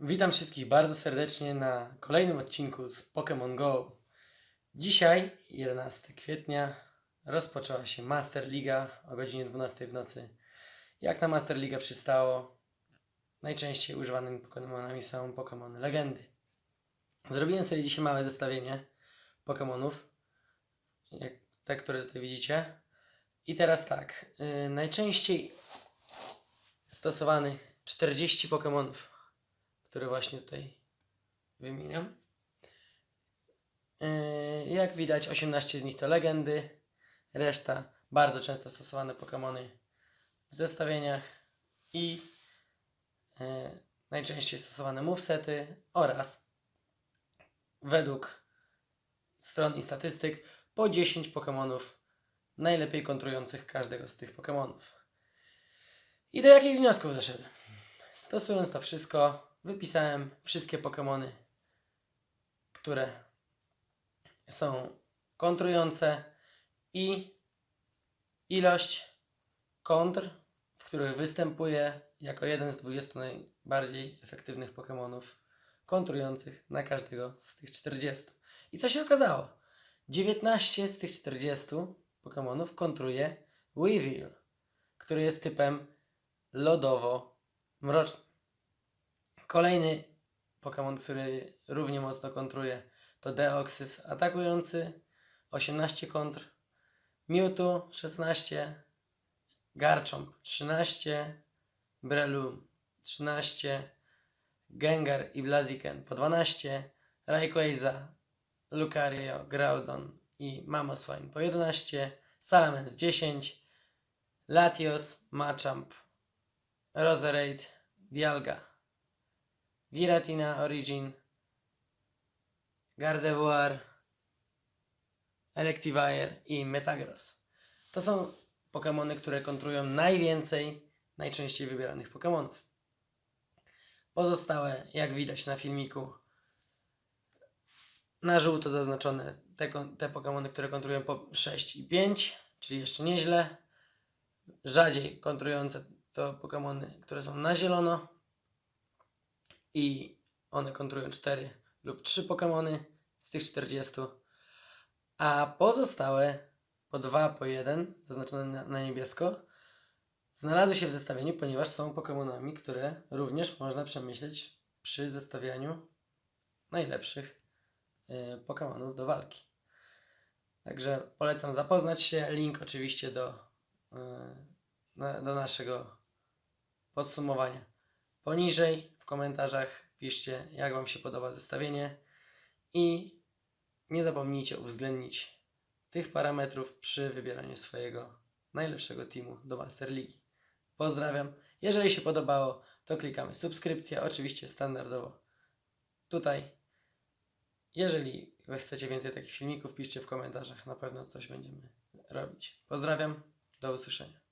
Witam wszystkich bardzo serdecznie na kolejnym odcinku z Pokémon Go. Dzisiaj, 11 kwietnia, rozpoczęła się Master Liga o godzinie 12 w nocy. Jak na Master Liga przystało, najczęściej używanymi Pokémonami są Pokémony Legendy. Zrobiłem sobie dzisiaj małe zestawienie Pokémonów, jak te, które tutaj widzicie. I teraz tak, yy, najczęściej stosowanych 40 Pokémonów które właśnie tutaj wymieniam. Yy, Jak widać, 18 z nich to legendy, reszta bardzo często stosowane Pokémony w zestawieniach i yy, najczęściej stosowane movesety oraz według stron i statystyk po 10 Pokémonów najlepiej kontrujących każdego z tych Pokémonów. I do jakich wniosków zaszedłem? Stosując to wszystko, wypisałem wszystkie Pokémony, które są kontrujące i ilość kontr, w których występuje jako jeden z 20 najbardziej efektywnych Pokémonów kontrujących na każdego z tych 40. I co się okazało? 19 z tych 40 Pokémonów kontruje Weavile, który jest typem lodowo-mrocznym. Kolejny Pokémon, który równie mocno kontruje to Deoxys atakujący. 18 kontr, Mewtwo 16, Garchomp 13, Breloom 13, Gengar i Blaziken po 12, Rayquaza, Lucario, Groudon i Mamoswine po 11, Salamence 10, Latios, Machamp, Roserade, Dialga Giratina Origin, Gardevoir, Electivire i Metagross. To są Pokémony, które kontrują najwięcej najczęściej wybieranych Pokémonów. Pozostałe, jak widać na filmiku, na żółto zaznaczone te, te Pokémony, które kontrują po 6 i 5, czyli jeszcze nieźle. Rzadziej kontrujące to Pokémony, które są na zielono i one kontrują 4 lub 3 Pokémony z tych 40, a pozostałe po 2, po 1, zaznaczone na, na niebiesko, znalazły się w zestawieniu, ponieważ są Pokémonami, które również można przemyśleć przy zestawianiu najlepszych y, Pokémonów do walki. Także polecam zapoznać się. Link oczywiście do, y, na, do naszego podsumowania poniżej. W komentarzach piszcie, jak Wam się podoba zestawienie i nie zapomnijcie uwzględnić tych parametrów przy wybieraniu swojego najlepszego teamu do Master League. Pozdrawiam. Jeżeli się podobało, to klikamy subskrypcja, oczywiście standardowo tutaj. Jeżeli chcecie więcej takich filmików, piszcie w komentarzach, na pewno coś będziemy robić. Pozdrawiam, do usłyszenia.